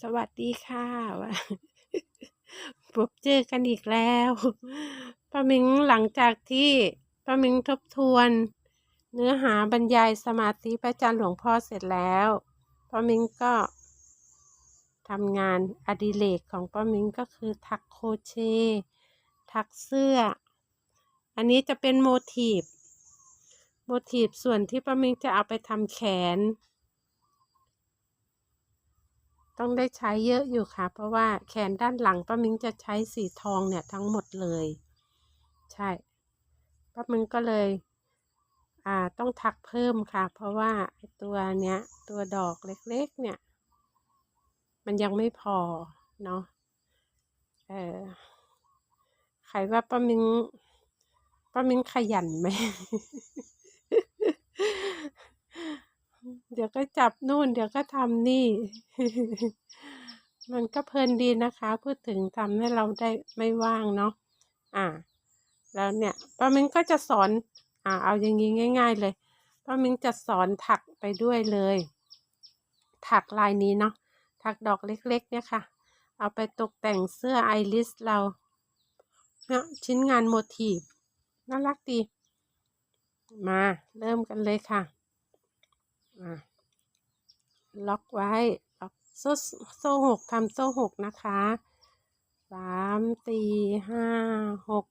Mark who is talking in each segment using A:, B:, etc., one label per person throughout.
A: สวัสดีค่ะพบเจอกันอีกแล้วป้ามิงหลังจากที่ป้ามิงทบทวน เนื้อหาบรรยายสมาธิพระอาจารย์หลวงพ่อเสร็จแล้วป้ามิงก็ทำงานอดิเรกของป้ามิงก็คือถักโครเชต์ถักเสื้อ อันนี้จะเป็นโมทีฟ โมทีฟส่วนที่ป้ามิงจะเอาไปทำแขน ต้องได้ใช้เยอะอยู่ค่ะ เพราะว่าแขนด้านหลังป้ามิงจะใช้สีทองเนี่ยทั้งหมดเลย ใช่ป้ามิงก็เลย อ่าต้องถักเพิ่มค่ะ เพราะว่าตัวเนี้ยตัวดอกเล็กๆ เนี่ย มันยังไม่พอเนาะเออใครว่าป้ามิงป้ามิงขยันไหม เดี๋ยวก็จับนู่น เดี๋ยวก็ทำนี่ มันก็เพลินดีนะคะ พูดถึงทำให้เราได้ไม่ว่างเนาะอ่า แล้วเนี่ยป้ามิงก็จะสอน อ่า เอาอย่างนี้ง่าย ๆ เลยป้ามิงจะสอนถักไปด้วยเลย ถักลายนี้เนาะถักดอกเล็ก ๆ เนี่ยค่ะ เอาไปตกแต่งเสื้อไอริสเราเนี่ยชิ้นงานโมทีฟน่ารักดี มาเริ่มกันเลยค่ะ ล็อกไว้ล็อกโซ่โซ่หกทำโซ่หกนะคะสามสี่ห้าหก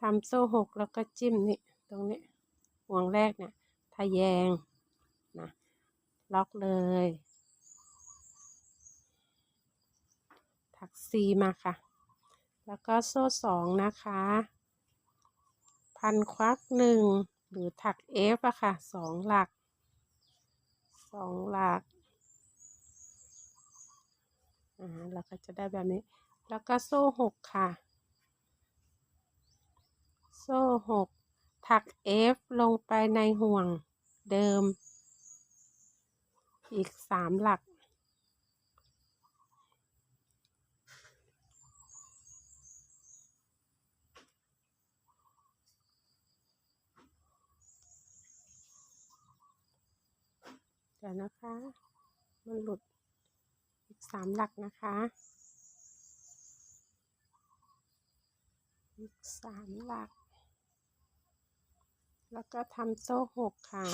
A: ทำโซ่หกแล้วก็จิ้มนี่ตรงนี้ห่วงแรกเนี่ยทะแยงนะล็อกเลย ถักซีมาค่ะ แล้วก็โซ่สองนะคะ พันควักหนึ่งหรือถักเอฟอะค่ะสองหลัก สองหลักอ่าเราก็จะได้แบบนี้ แล้วก็โซ่หกค่ะ โซ่หกถักเอฟลงไปในห่วงเดิม อีกสามหลัก เดี๋ยวนะคะ มันหลุดอีกสามหลักนะคะ อีกสามหลัก แล้วก็ทำโซ่หกค่ะ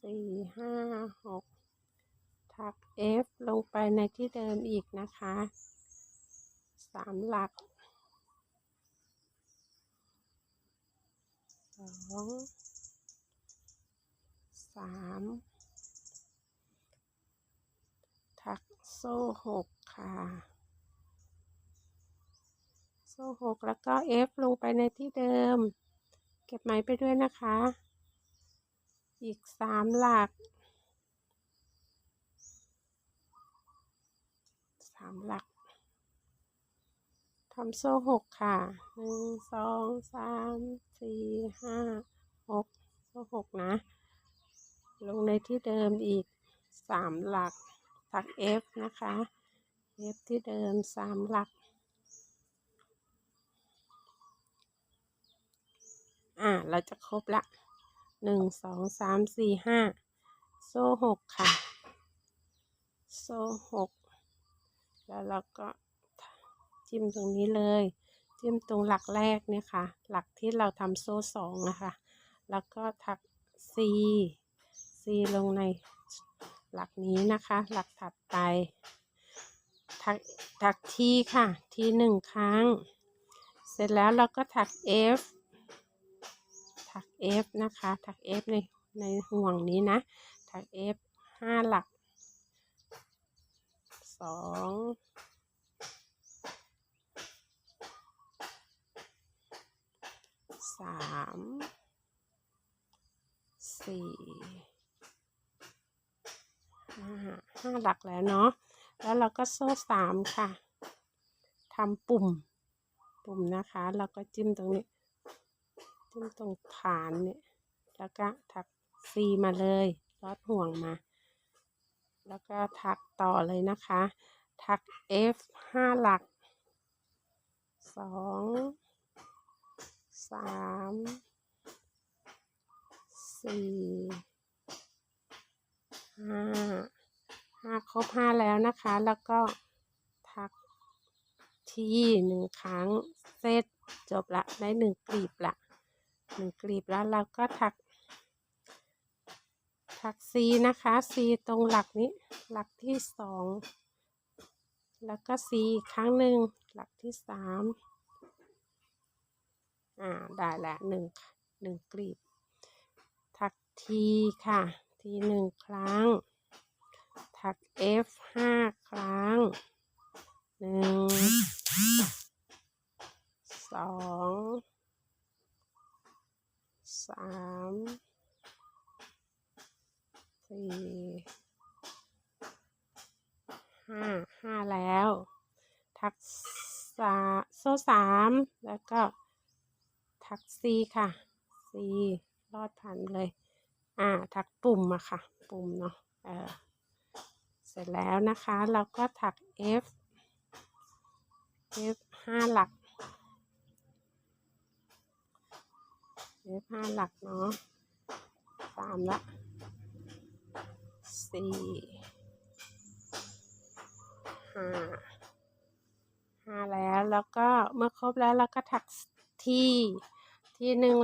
A: สี่ห้าหกถัก F ลงไปในที่เดิมอีกนะคะสามหลักสอง สามถักโซ่หกค่ะ โซ่หกแล้วก็ F ลงไปในที่เดิม เก็บไหมไปด้วยนะคะ อีกสามหลักสามหลักทำโซ่หกค่ะหนึ่งสองสามสี่ห้าหกโซ่หกนะ ลงในที่เดิมอีกสามหลักถัก F นะคะ F ที่เดิมสามหลัก อ่า เราจะครบละหนึ่งสองสามสี่ห้าโซ่หกค่ะ โซ่หกแล้วเราก็จิ้มตรงนี้เลย จิ้มตรงหลักแรกเนี่ยค่ะ หลักที่เราทำโซ่สองนะคะ แล้วก็ถัก C C ลงในหลักนี้นะคะ หลักถัดไปถักถักทีค่ะ ทีหนึ่งครั้ง เสร็จแล้วเราก็ถัก F ถัก F นะคะ ถัก F ในในห่วงนี้นะ ถัก F ห้าหลักสองสามสี่ ห้า ห้าหลักแล้วเนาะแล้วเราก็โซ่สามค่ะทำปุ่มปุ่มนะคะแล้วก็จิ้มตรงนี้ จิ้มตรงฐานเนี่ยแล้วก็ถัก C มาเลยลอดห่วงมา แล้วก็ถักต่อเลยนะคะ ถัก F ห้าหลักสองสามสี่ห้า รบห้าแล้วนะคะ แล้วก็ทักทีหนึ่งครั้งเสร็จจบละได้หนึ่งกลีบละหนึ่งกลีบแล้วเราก็ทักทัก C นะคะ C ตรงหลักนี้หลักที่สองแล้วก็ C อีกครั้งหนึ่งหลักที่สามอ่าได้แล้วหนึ่งหนึ่งกลีบทัก T ค่ะ T หนึ่งครั้ง ทัก F ห้าครั้งหนึ่งสองสามสี่ห้าห้าแล้ว ทักษะโซ่สามแล้วก็ทักซีค่ะซีรอดผ่านเลย อ่า ทักปุ่มอะค่ะ ปุ่มเนาะเออ ร็จแล้วนะคะ เราก็ถัก F F ห้าหลัก F ห้าหลักเนาะสามละสี่ห้าห้าแล้วแล้วก็เมื่อครบแล้วเราก็ถักที่ที่หนึ่ง